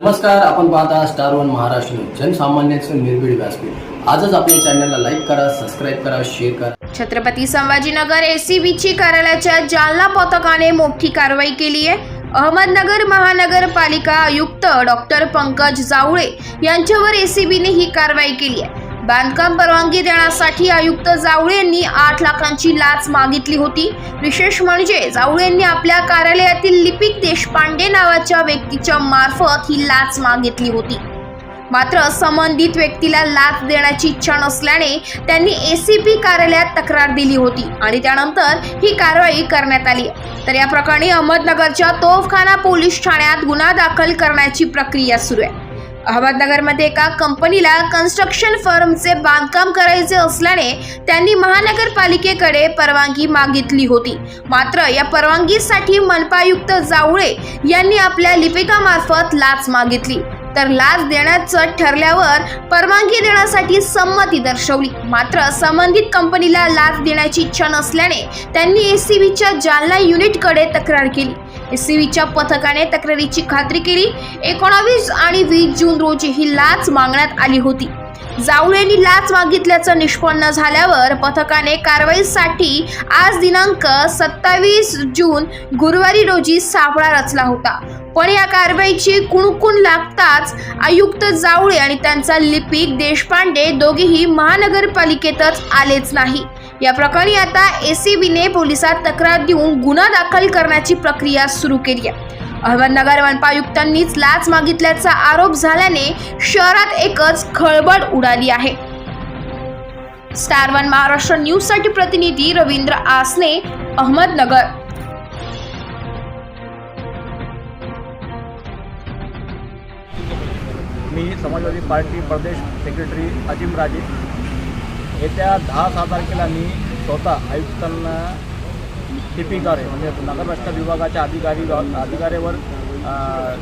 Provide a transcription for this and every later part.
नमस्कार आपण पाहता स्टार वन महाराष्ट्र जनसामान्यांचं निर्भीड व्यासपीठ. आजच आपल्या चॅनलला लाईक करा सबस्क्राईब करा शेअर करा. छत्रपती संभाजीनगर एसीबीची कार्यालयाच्या जालना पथकाने मोठी कारवाई केली आहे. अहमदनगर महानगरपालिका आयुक्त डॉक्टर पंकज जावळे यांच्यावर एसीबीने ही कारवाई केली आहे. बांधकाम परवानगी देण्यासाठी आयुक्त जावळे यांनी आठ लाखांची लाच मागितली होती. विशेष म्हणजे जावळे यांनी आपल्या कार्यालयातील लिपिक देशपांडे नावाच्या व्यक्तीच्या मार्फत ही लाच मागितली होती. मात्र संबंधित व्यक्तीला लाच देण्याची इच्छा नसल्याने त्यांनी एसीपी कार्यालयात तक्रार दिली होती आणि त्यानंतर ही कारवाई करण्यात आली. तर या प्रकरणी अहमदनगरच्या तोफखाना पोलीस ठाण्यात गुन्हा दाखल करण्याची प्रक्रिया सुरू आहे. अहमदनगरमध्ये एका कंपनीला कन्स्ट्रक्शन फर्मचे बांधकाम करायचे असल्याने त्यांनी महानगरपालिकेकडे परवानगी मागितली होती. मात्र या परवानगीसाठी मनपायुक्त जावळे यांनी आपल्या लिपिकामार्फत लाच मागितली. तर लाच देण्याचं ठरल्यावर परवानगी देण्यासाठी संमती दर्शवली. मात्र संबंधित कंपनीला लाच देण्याची इच्छा नसल्याने त्यांनी एसीबीच्या जालना युनिटकडे तक्रार केली. एसीबीच्या पथकाने तक्रारीची खात्री केली. एकोणावीस आणि वीस जून रोजी ही लाच मागण्यात आली होती. जावळे यांनी लाच मागितल्याचं निष्पन्न झाल्यावर पथकाने कारवाईसाठी आज दिनांक सत्तावीस जून गुरुवारी रोजी सापळा रचला होता. पण या कारवाईची कुणकुण लागताच आयुक्त जावळे आणि त्यांचा लिपिक देशपांडे दोघेही महानगरपालिकेतच आलेच नाही. या प्रकरणी आता एसीबीने पोलिसात तक्रार देऊन गुन्हा दाखल करण्याची प्रक्रिया सुरू केली आहे. अहमदनगर मनपायुक्तांनीच लाच मागितल्याचा आरोप झाल्याने शहरात एकच खळबळ उडाली आहे. स्टार वन महाराष्ट्र न्यूजसाठी प्रतिनिधी रवींद्र आसने अहमदनगर. मी समाजवादी पार्टी प्रदेश सेक्रेटरी अजिम राजे. येत्या दहा सहा तारखेला मी स्वतः आयुक्तांना टिपिकारे म्हणजे नगर विभागाच्या अधिकारी अधिकाऱ्यावर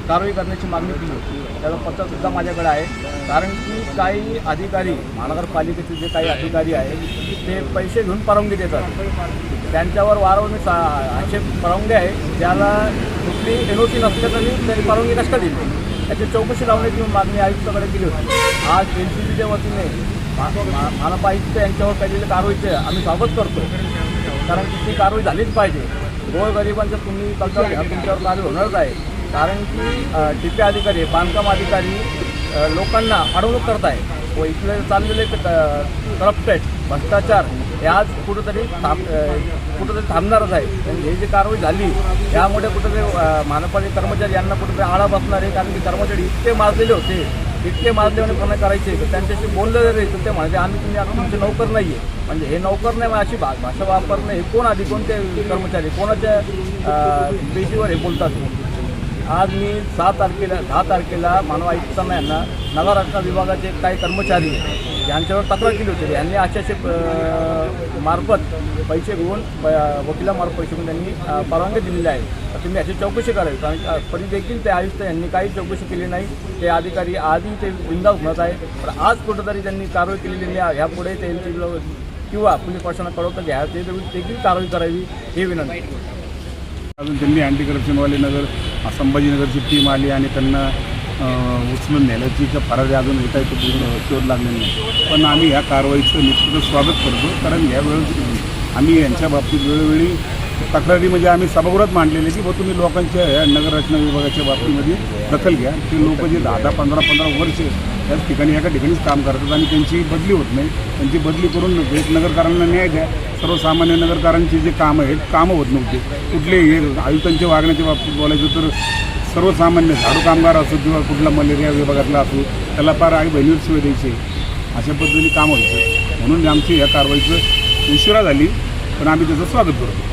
कारवाई करण्याची मागणी केली होती. त्याचं पत्रसुद्धा माझ्याकडे आहे. कारण की काही अधिकारी महानगरपालिकेचे जे काही अधिकारी आहेत ते पैसे घेऊन परवानगी देतात. त्यांच्यावर वारंवार मी सा असे परवानगी आहे. ज्याला कुठली एनओसी नसल्याचं मी नसल्या तरी त्यांनी परवानगी कष्ट दिली? याची चौकशी लावण्याची मागणी आयुक्ताकडे केली होती. आज एन सी बीच्या वतीने मा- मा- आयुक्त यांच्यावर केलेल्या कारवाईचे आम्ही स्वागत करतो. कारण की ती कारवाई झालीच पाहिजे. गोरगरिबांचं तुम्ही कल्चर घ्या तुमच्यावर कारवाई होणारच आहे कारण की टिपे अधिकारी बांधकाम अधिकारी लोकांना अडवणूक करताय. व इथले चाललेले करप्टेड भ्रष्टाचार हे आज कुठंतरी थांब कुठंतरी थांबणारच आहे. आणि हे जी कारवाई झाली यामुळे कुठंतरी अ, कर्मचारी यांना कुठंतरी आळा बसणार आहे. कारण की कर्मचारी इतके माजलेले होते. इतके माजलेपणे पूर्ण करायचे तर त्यांच्याशी बोललं जरी तर ते म्हणजे आम्ही तुम्ही आता तुमचे नोकर नाही आहे म्हणजे हे नोकर नाही मग अशी भाषा वापरणं हे कोण आधी कोणते कर्मचारी कोणाच्या पेशीवर हे बोलतात? आज मी सहा तारखेला दहा तारखेला मानव आयुक्तांना यांना नगर रचना विभागाचे काही कर्मचारी यांच्यावर तक्रार केली होती. यांनी असे मार्फत पैसे घेऊन प- वकिलामार्फत पैसे घेऊन त्यांनी परवानगी दिलेली आहे. तर तुम्ही अशी चौकशी करावी. कारण तरी देखील ते आयुक्त यांनी काही चौकशी केली नाही. ते अधिकारी आधी ते बिंदास म्हणत आहे. पण आज कुठंतरी त्यांनी कारवाई केलेली नाही ह्यापुढे त्यांची किंवा पोलीस प्रशासनाकडून कळवतं घ्या. ते देखील कारवाई करावी ही विनंती. अजून त्यांनी अँटी करप्शनवाले नगर संभाजीनगरची टीम आली आणि त्यांना उचलून नेल्याची का फरारी अजून होत आहे तो पूर्ण शोध लागलेला नाही. पण आम्ही ह्या कारवाईचं निश्चितच स्वागत करतो कारण यावेळेस आम्ही यांच्या बाबतीत वेळोवेळी तक्रारी म्हणजे आम्ही सभागृहात मांडलेले की बघ तुम्ही लोकांच्या या नगररचना विभागाच्या बाबतीमध्ये दखल घ्या. ते लोक जे दहा दहा पंधरा पंधरा वर्ष त्याच ठिकाणी एका ठिकाणीच काम करतात आणि त्यांची बदली होत नाही. त्यांची बदली करून एक नगरकारांना न्याय द्या. सर्वसामान्य नगरकारांची जे कामं आहेत कामं होत नव्हते. कुठले हे आयुक्तांच्या वागण्याच्या बाबतीत बोलायचं तर सर्वसामान्य झाडू कामगार असो किंवा कुठला मलेरिया विभागातला असो त्याला फार आई बहिणीवर सुविधा द्यायची. अशा पद्धतीने काम व्हायचं म्हणून आमची ह्या कारवाईचं उशिरा झाली पण आम्ही त्याचं स्वागत करतो.